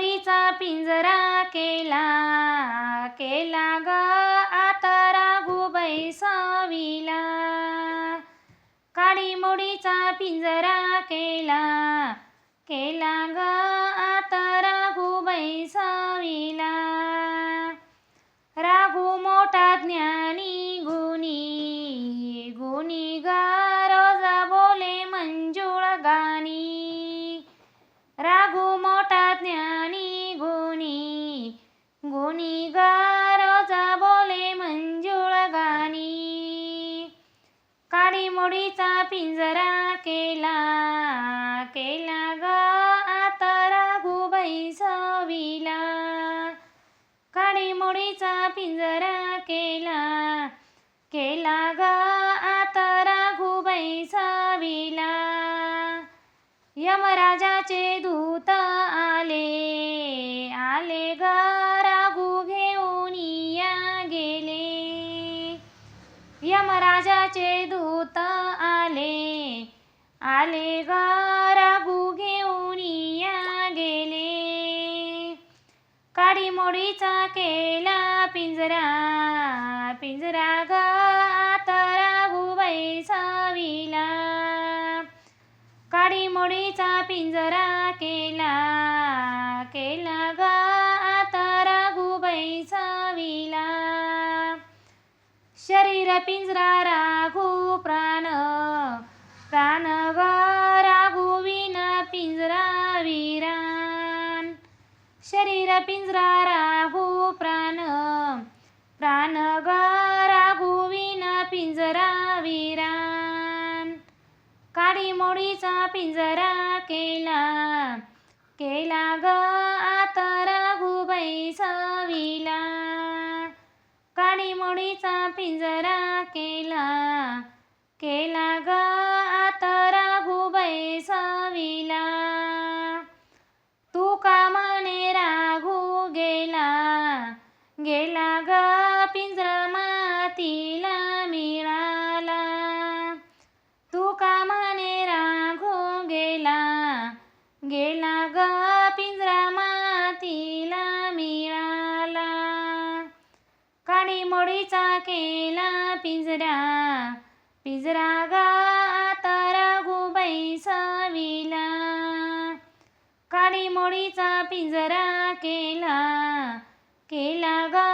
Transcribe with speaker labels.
Speaker 1: मोडीचा पिंजरा केला केला ग. आता राघूबाई सावीला. काळी मोडीचा पिंजरा केला केला ग. आता राघूबाई मोडीचा पिंजरा केला केला ग. आता राघूबाई सावीला काळी मोडीचा पिंजरा केला केला ग. देवाचे दूत आले आले ग राघू घेऊन या गेले. काडीमोडीचा केला पिंजरा पिंजरा ग आता राघूबाई सावीला. काडीमोडीचा पिंजरा केला केला ग आता राघूबाई सावीला. शरीर पिंजरा शरीर पिंजरा राहू प्राण. प्राण ग राघू पिंजरा विरान काळी मोडीचा पिंजरा केला. केला ग आता राघूबाई सविला काळी मोडीचा पिंजरा केला. केला ग मोडीमोडीचा केला पिंजरा पिंजरा गा आता राघुबाई सावीला. काडीमोडीचा पिंजरा केला. केला गा